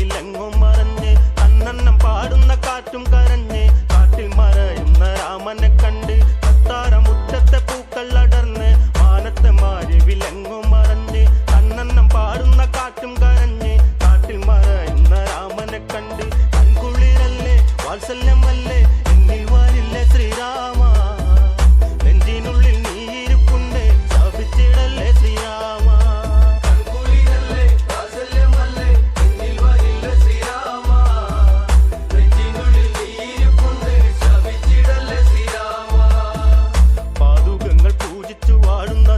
വിലങ്ങും മറഞ്ഞ് കണ്ണണ്ണം പാടുന്ന കാറ്റും കരഞ്ഞ് കാട്ടിൽ മറയുന്ന രാമനെ കണ്ട് കത്താറ മുറ്റത്തെ പൂക്കൾ അടർന്ന് മാനത്തെ മാറി വിലങ്ങും മറഞ്ഞ് കണ്ണണ്ണം പാടുന്ന കാറ്റും കരഞ്ഞ് കാട്ടിൽ മറയുന്ന രാമനെ കണ്ട് കൺകുളിരല്ലേ വാത്സല്യം ആർജിച്ചു വാഴുന്ന